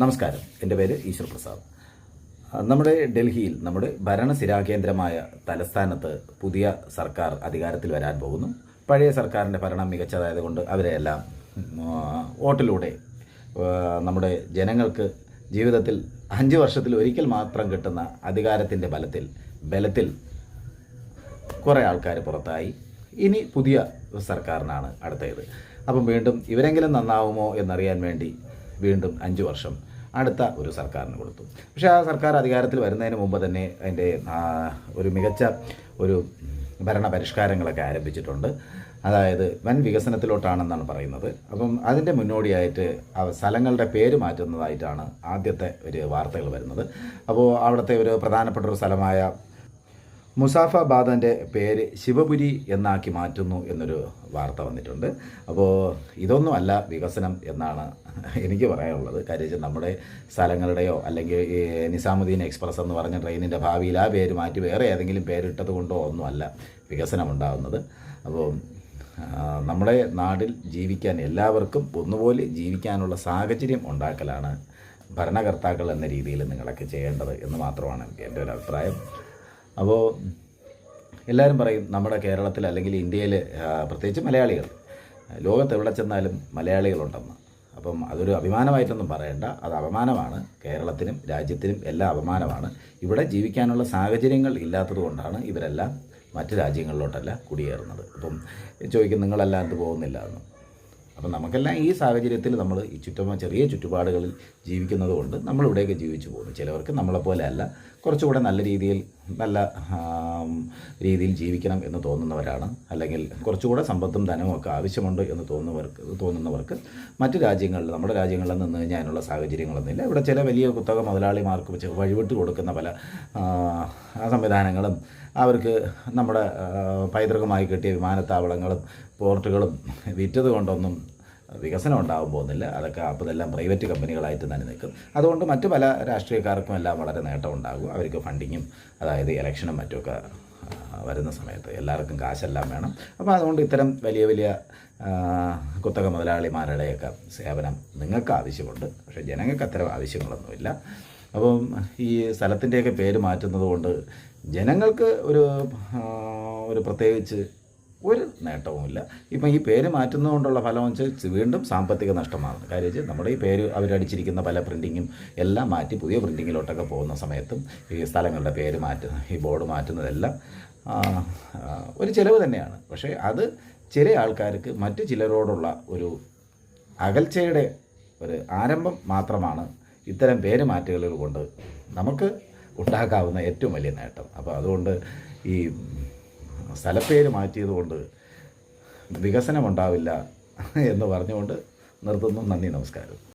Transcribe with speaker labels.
Speaker 1: നമസ്കാരം. എന്റെ പേര് ഈശ്വർ പ്രസാദ്. നമ്മുടെ ഡൽഹിയിൽ നമ്മുടെ ഭരണസ്ഥിരാകേന്ദ്രമായ തലസ്ഥാനത്ത് പുതിയ സർക്കാർ അധികാരത്തിൽ വരാൻ പോകുന്നു. പഴയ സർക്കാരിന്റെ ഭരണം മികച്ചതായതുകൊണ്ട് അവരെയെല്ലാം വോട്ടിലൂടെ നമ്മുടെ ജനങ്ങൾക്ക് ജീവിതത്തിൽ അഞ്ച് വർഷത്തിൽ ഒരിക്കൽ മാത്രം കിട്ടുന്ന അധികാരത്തിന്റെ ബലത്തിൽ ബലത്തിൽ കുറേ ആൾക്കാർ പുറത്തായി. ഇനി പുതിയ സർക്കാരിനാണ് അടുത്തത്. അപ്പം വീണ്ടും ഇവരെങ്കിലും നന്നാവുമോ എന്നറിയാൻ വേണ്ടി വീണ്ടും അഞ്ച് വർഷം അടുത്ത ഒരു സർക്കാരിന് കൊടുത്തു. പക്ഷേ ആ സർക്കാർ അധികാരത്തിൽ വരുന്നതിന് മുമ്പ് തന്നെ അതിന്റെ ഒരു മികച്ച ഒരു ഭരണ പരിഷ്കാരങ്ങളൊക്കെ ആരംഭിച്ചിട്ടുണ്ട്. അതായത് വൻ വികസനത്തിലോട്ടാണെന്നാണ് പറയുന്നത്. അപ്പം അതിന്റെ മുന്നോടിയായിട്ട് സ്ഥലങ്ങളുടെ പേര് മാറ്റുന്നതായിട്ടാണ് ആദ്യത്തെ ഒരു വാർത്തകൾ വരുന്നത്. അപ്പോൾ അവിടുത്തെ ഒരു പ്രധാനപ്പെട്ട ഒരു സ്ഥലമായ മുസാഫാബാദിന്റെ പേര് ശിവപുരി എന്നാക്കി മാറ്റുന്നു എന്നൊരു വാർത്ത വന്നിട്ടുണ്ട്. അപ്പോൾ ഇതൊന്നുമല്ല വികസനം എന്നാണ് എനിക്ക് പറയാനുള്ളത്. കാര്യം നമ്മുടെ സ്ഥലങ്ങളുടെയോ അല്ലെങ്കിൽ ഈ നിസാമുദ്ദീൻ എക്സ്പ്രസ് എന്ന് പറഞ്ഞ ട്രെയിനിന്റെ ഭാവിയിൽ ആ പേര് മാറ്റി വേറെ ഏതെങ്കിലും പേരിട്ടത് കൊണ്ടോ ഒന്നുമല്ല വികസനം ഉണ്ടാകുന്നത് അപ്പോൾ നമ്മുടെ നാട്ടിൽ ജീവിക്കാൻ എല്ലാവർക്കും ഒന്നുപോലെ ജീവിക്കാനുള്ള സാഹചര്യം ഉണ്ടാക്കലാണ് ഭരണകർത്താക്കൾ എന്ന രീതിയിൽ നിങ്ങളൊക്കെ ചെയ്യേണ്ടത് എന്ന് മാത്രമാണ് എന്റെ ഒരു അഭിപ്രായം. അപ്പോൾ എല്ലാവരും പറയും നമ്മുടെ കേരളത്തിൽ അല്ലെങ്കിൽ ഇന്ത്യയിൽ പ്രത്യേകിച്ച് മലയാളികൾ. ലോകത്ത് എവിടെ ചെന്നാലും മലയാളികളുണ്ടെന്ന്. അപ്പം അതൊരു അഭിമാനമായിട്ടൊന്നും പറയണ്ട. അത് അപമാനമാണ്. കേരളത്തിനും രാജ്യത്തിനും എല്ലാം അപമാനമാണ്. ഇവിടെ ജീവിക്കാനുള്ള സാഹചര്യങ്ങൾ ഇല്ലാത്തതുകൊണ്ടാണ് ഇവരെല്ലാം മറ്റ് രാജ്യങ്ങളിലോട്ടല്ല കുടിയേറുന്നത്. അപ്പം ചോദിക്കും നിങ്ങളല്ലാണ്ട് പോകുന്നില്ല എന്ന്? അപ്പം നമുക്കെല്ലാം ഈ സാഹചര്യത്തിൽ നമ്മൾ ഈ ചുറ്റുമ ചെറിയ ചുറ്റുപാടുകളിൽ ജീവിക്കുന്നത് കൊണ്ട് നമ്മളിവിടെയൊക്കെ ജീവിച്ചു പോകുന്നു. ചിലവർക്ക് നമ്മളെപ്പോലെ അല്ല കുറച്ചുകൂടെ നല്ല രീതിയിൽ നല്ല രീതിയിൽ ജീവിക്കണം എന്ന് തോന്നുന്നവരാണ്. അല്ലെങ്കിൽ കുറച്ചുകൂടെ സമ്പത്തും ധനവും ഒക്കെ ആവശ്യമുണ്ട് എന്ന് തോന്നുന്നവർക്ക് തോന്നുന്നവർക്ക് മറ്റ് രാജ്യങ്ങളിൽ നമ്മുടെ രാജ്യങ്ങളിൽ നിന്ന് കഴിഞ്ഞാൽ അതിനുള്ള സാഹചര്യങ്ങളൊന്നുമില്ല. ഇവിടെ ചില വലിയ കുത്തക മുതലാളിമാർക്ക് വഴിവിട്ട് കൊടുക്കുന്ന പല സംവിധാനങ്ങളും അവർക്ക് നമ്മുടെ പൈതൃകമായി കിട്ടിയ വിമാനത്താവളങ്ങളും പോർട്ടുകളും വിറ്റത് കൊണ്ടൊന്നും വികസനം ഉണ്ടാകാൻ പോകുന്നില്ല. അതൊക്കെ അപ്പോൾ ഇതെല്ലാം പ്രൈവറ്റ് കമ്പനികളായിട്ട് തന്നെ നിൽക്കും. അതുകൊണ്ട് മറ്റു പല രാഷ്ട്രീയക്കാർക്കും എല്ലാം വളരെ നേട്ടം ഉണ്ടാകും അവർക്ക് ഫണ്ടിങ്ങും അതായത് ഇലക്ഷനും മറ്റുമൊക്കെ വരുന്ന സമയത്ത് എല്ലാവർക്കും കാശെല്ലാം വേണം. അപ്പോൾ അതുകൊണ്ട് ഇത്തരം വലിയ വലിയ കുത്തക മുതലാളിമാരുടെയൊക്കെ സേവനം നിങ്ങൾക്ക് ആവശ്യമുണ്ട്. പക്ഷേ ജനങ്ങൾക്ക് അത്തരം ആവശ്യങ്ങളൊന്നുമില്ല. അപ്പം ഈ സ്ഥലത്തിന്റെയൊക്കെ പേര് മാറ്റുന്നത് കൊണ്ട് ജനങ്ങൾക്ക് ഒരു ഒരു പ്രത്യേകിച്ച് ഒരു നേട്ടവുമില്ല. ഇപ്പം ഈ പേര് മാറ്റുന്നതുകൊണ്ടുള്ള ഫലം വെച്ചാൽ വീണ്ടും സാമ്പത്തിക നഷ്ടമാണ്. കാര്യം വെച്ചാൽ നമ്മുടെ ഈ പേര് അവരടിച്ചിരിക്കുന്ന പല പ്രിന്റിങ്ങും എല്ലാം മാറ്റി പുതിയ പ്രിന്റിങ്ങിലോട്ടൊക്കെ പോകുന്ന സമയത്തും ഈ സ്ഥലങ്ങളുടെ പേര് മാറ്റുന്ന ഈ ബോർഡ് മാറ്റുന്നതെല്ലാം ഒരു ചിലവ് തന്നെയാണ്. പക്ഷേ അത് ചില ആൾക്കാർക്ക് മറ്റു ചിലരോടുള്ള ഒരു അകൽച്ചയുടെ ഒരു ആരംഭം മാത്രമാണ് ഇത്തരം പേര് മാറ്റുകൾ കൊണ്ട് നമുക്ക് ഉണ്ടാക്കാവുന്ന ഏറ്റവും വലിയ നേട്ടം. അപ്പോൾ അതുകൊണ്ട് ഈ സ്ഥലപ്പേര് മാറ്റിയത് കൊണ്ട് വികസനം ഉണ്ടാവില്ല എന്ന് പറഞ്ഞുകൊണ്ട് നിർത്തുന്നു. നന്ദി നമസ്കാരം.